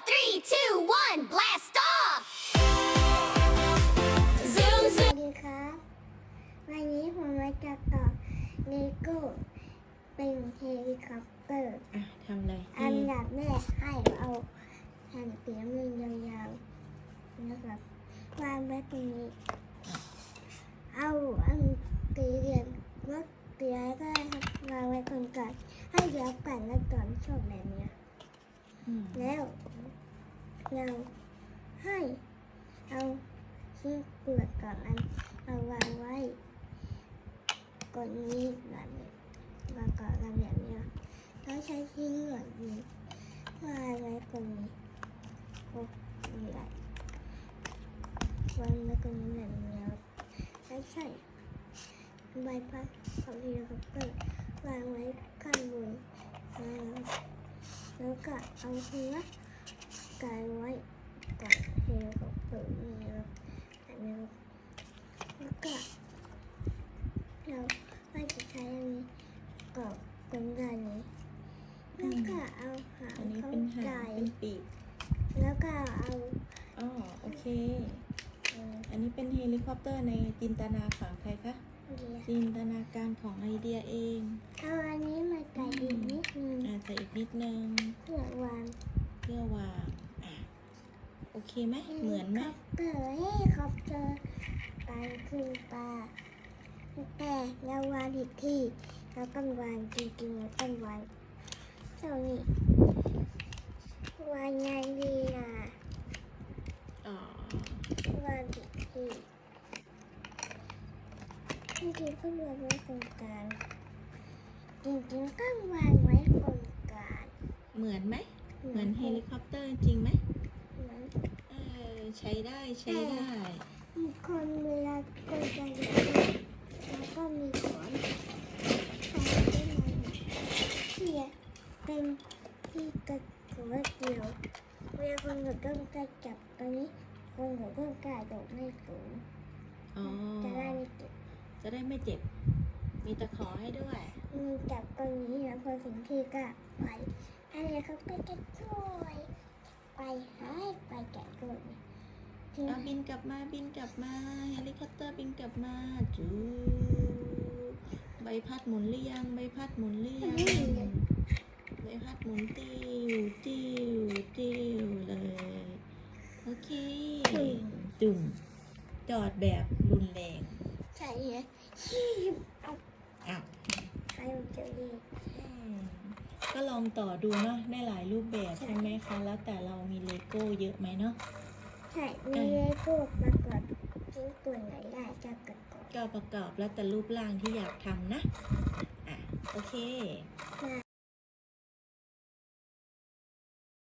three, two, one, blast off! Zoom, ส zoom. วัสดีครับ วันนี้ผมมาจะต่อเลโก้เป็นเฮลิคอปเตอร์ อะทำเลยอันดับแรกให้เอาแผ่นเสียมือยาวๆนะครับวางไว้ตรงนี้ เอาอันตีเหลี่ยมวัดเตียก็ได้ครับวางไว้ตรงกลางให้เดี๋ยวกันและตอนชอบแบบเนี้ยอืมแล้ว เราให้เอาชิ้นเปลือกก่อนอันเอาวางไว้กดนี้แบบนี้วางกอนกันแบบนี้แล้วใช้ชิ้นส่วนนี้วางไว้ตรงนี้โอ้นี่แหละวางไว้ตรงนี้แบบนี้แล้วแล้ใส่ใบพัดของเฮลิคอปเตอร์วางไว้ข้างบนแล้วก็เอาหัวไกับเฮ ลิคอปเตอร์นี่ครับอันนี้ครับแล้วก็เราก็จะใช้อันนี้กรอบตรงด้านนี้ แล้วก็เอาหางอันนี้เข้าเป็นหาใจงเป็นปีกแล้วก็เอาอ๋อโอเค เอ่ออันนี้เป็นเฮลิคอปเตอร์ในจินตนาของใครคะ เดียวจินตนาการของไอเดียเองเอาอันนี้มาใส่อีกนิดนึงอาจจะอีกนิดนึงเพื่อวาง เพื่อวางอะ โอเคไหมเหมือนไหมเฮลิคอปเตอร์เฮลิคอปเตอร์ไปคือปลาแต่เราวางผิดที่เราต้องวางจริงๆเราต้องวางเท่านี้วางไงดีอะอ๋อวางผิดที่จริงๆก็วางไว้ตรงกลางจริงๆต้องวางไว้ตรงกลางเหมือนไหมเหมือนเฮลิคอปเตอร์จริงไหมเหมือนเออ ใช้ได้ใช้ได้ มีคนเวลาคนจะเรียนแล้วก็มีขนใช้ได้ไหมที่เป็นที่กระตัวเดียวเวลาคนกดต้องการจับตรงนี้ คนกดต้องการโดดไม่สูงอ๋อจะได้ไม่เจ็บจะได้ไม่เจ็บ มีตะขอให้ด้วยมือจับตรงนี้แล้วพอถึงที่ก็ไปอะไรเขาก็จะช่วยไปให้ไปแกะตัวนี้ที เอานี้บินกลับมาบินกลับมาเฮลิคอปเตอร์บินกลับมาจูใบพัดหมุนหรือยังใบพัดหมุนหรือยังใบพัดหมุนติ้วติ้วติ้วเลยโอเคจุ่มจอดแบบรุนแรงใช่ไหมชีบเอาอ้าวใครมันจะดีอืมก็ลองต่อดูเนาะได้หลายรูปแบบใช่ไหมคะ แล้วแต่เรามีเลโก้เยอะไหมเนาะ ใช่มีเลโก้มากดชิ้นตัวไหนได้จะประกอบก็ประกอบแล้วแต่รูปร่างที่อยากทำนะ อะ โอเค